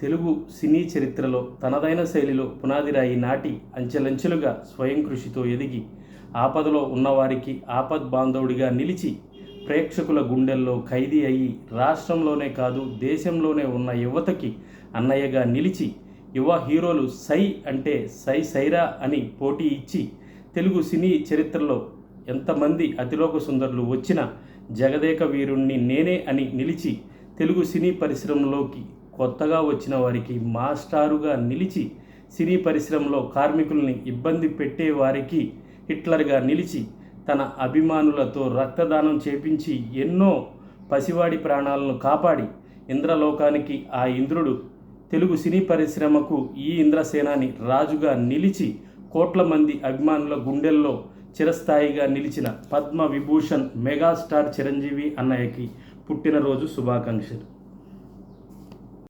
తెలుగు సినీ చరిత్రలో తనదైన శైలిలో పునాదిరాయి నాటి అంచెలంచెలుగా స్వయం కృషితో ఎదిగి ఆపదలో ఉన్నవారికి ఆపద్ బాంధవుడిగా నిలిచి ప్రేక్షకుల గుండెల్లో ఖైదీ అయ్యి రాష్ట్రంలోనే కాదు దేశంలోనే ఉన్న యువతకి అన్నయ్యగా నిలిచి యువ హీరోలు సై అంటే సై సైరా అని పోటీ ఇచ్చి తెలుగు సినీ చరిత్రలో ఎంతమంది అతిలోక సుందరులు వచ్చినా జగదేక వీరుణ్ణి నేనే అని నిలిచి తెలుగు సినీ పరిశ్రమలోకి కొత్తగా వచ్చిన వారికి మాస్టారుగా నిలిచి సినీ పరిశ్రమలో కార్మికుల్ని ఇబ్బంది పెట్టే వారికి హిట్లర్గా నిలిచి తన అభిమానులతో రక్తదానం చేపించి ఎన్నో పసివాడి ప్రాణాలను కాపాడి ఇంద్రలోకానికి ఆ ఇంద్రుడు తెలుగు సినీ పరిశ్రమకు ఈ ఇంద్రసేనాని రాజుగా నిలిచి కోట్ల మంది అభిమానుల గుండెల్లో చిరస్థాయిగా నిలిచిన పద్మ విభూషణ్ మెగాస్టార్ చిరంజీవి అన్నయ్యకి పుట్టినరోజు శుభాకాంక్షలు.